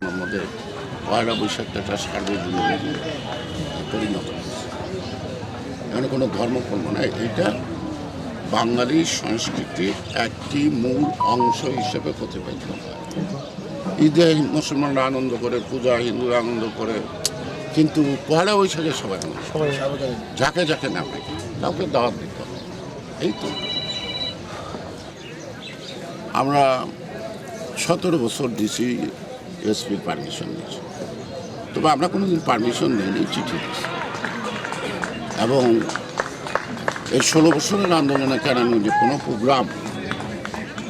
আমাদের পয়লা বৈশাখটা একটা সার্বজনীন পরিণত হয়েছে। এখানে কোনো ধর্ম কর্ম না এটা বাঙালি সংস্কৃতির একটি মূল অংশ হিসেবে প্রতিপালিত হয়। ঈদে মুসলমানরা আনন্দ করে পূজা হিন্দুরা আনন্দ করে কিন্তু পয়লা বৈশাখে। সবাই যাকে যাকে নামে কাউকে দাওয়াত দিতে হবে এই তো। আমরা সতেরো বছর ডিসি এসপির পারমিশন নিয়েছি তবে আমরা কোনোদিন পারমিশন নিইনি, চিঠি এবং এই ষোলো বছরের আন্দোলনে কেন যে কোনো প্রোগ্রাম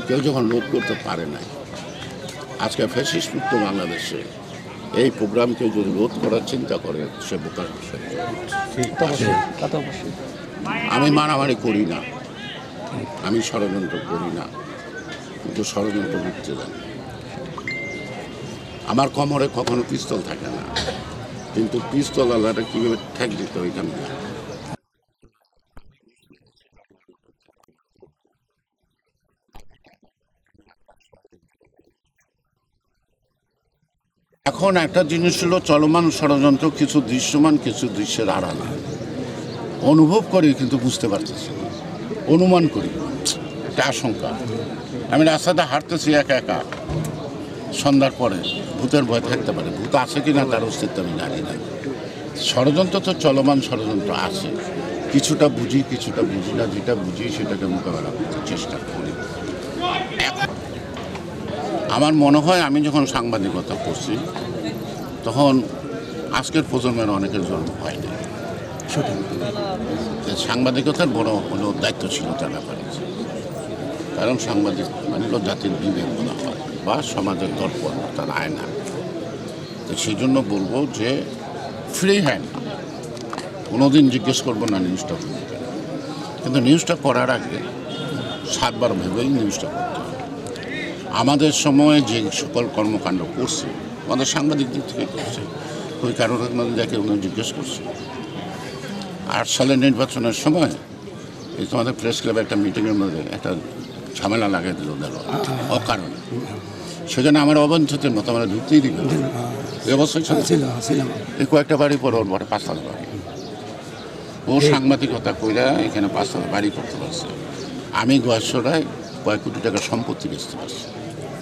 কেউ যখন রোধ করতে পারে নাই, আজকে ফ্যাসিস্ট মুক্ত বাংলাদেশে এই প্রোগ্রামকে যদি রোধ করার চিন্তা করে, সে বোকার আমি মারামারি করি না। আমি ষড়যন্ত্র করি না। কিন্তু ষড়যন্ত্র করতে জানি। আমার কোমরে কখনো পিস্তল থাকে না। কিন্তু পিস্তল আলাদা কীভাবে ঠেক দিতে এটা এখন একটা জিনিস হলো চলমান ষড়যন্ত্র, কিছু দৃশ্যমান, কিছু দৃশ্যের আড়ালে। অনুভব করি কিন্তু বুঝতে পারতেছি না। অনুমান করি। এটা আশঙ্কা। আমি রাস্তাতে হাঁটতেছি একা একা। সন্ধ্যার পরে ভূতের ভয় থাকতে পারে। ভূত আছে কি না তার অস্তিত্ব আমি জানি না। ষড়যন্ত্র তো চলমান ষড়যন্ত্র আছে। কিছুটা বুঝি কিছুটা বুঝি না। যেটা বুঝি সেটাকে মোকাবেলা করতে চেষ্টা করি। আমার মনে হয় আমি যখন সাংবাদিকতা করছি তখন আজকের প্রজন্মের অনেকের জন্ম হয়নি। সাংবাদিকতার বড় কোনো দায়িত্বশীলতার ব্যাপার। কারণ সাংবাদিক মানে জাতির বিবেক বলা হয়। বা সমাজের দর্পণ তার আয়না তো সেই জন্য বলব যে ফ্রি হ্যান্ড কোনোদিন জিজ্ঞেস করব না নিউজটা কিন্তু নিউজটা করার আগে সাতবার ভেবেই নিউজটা করতে হবে। আমাদের সময়ে যে সকল কর্মকাণ্ড করছে, আমাদের সাংবাদিক দিক থেকে করছে, ওই মধ্যে যাকে উনি জিজ্ঞেস করছে। আট সালের নির্বাচনের সময় এই তোমাদের প্রেস ক্লাবে একটা মিটিংয়ের মধ্যে একটা ঝামেলা লাগিয়ে দিল দেখো অকারণে। সেখানে আমার অবাঞ্ছিতের মতো আমরা ঢুকতেই দিল ছিলাম এই কয়েকটা বাড়ি পরে ওর বড় পাঁচতলা বাড়ি। ও সাংবাদিকতা কইরা এখানে পাঁচতলা বাড়ি করতে পারছে। আমি গোয়াশোড়ায় কয়েক কোটি টাকার সম্পত্তি বেচতে পারছি।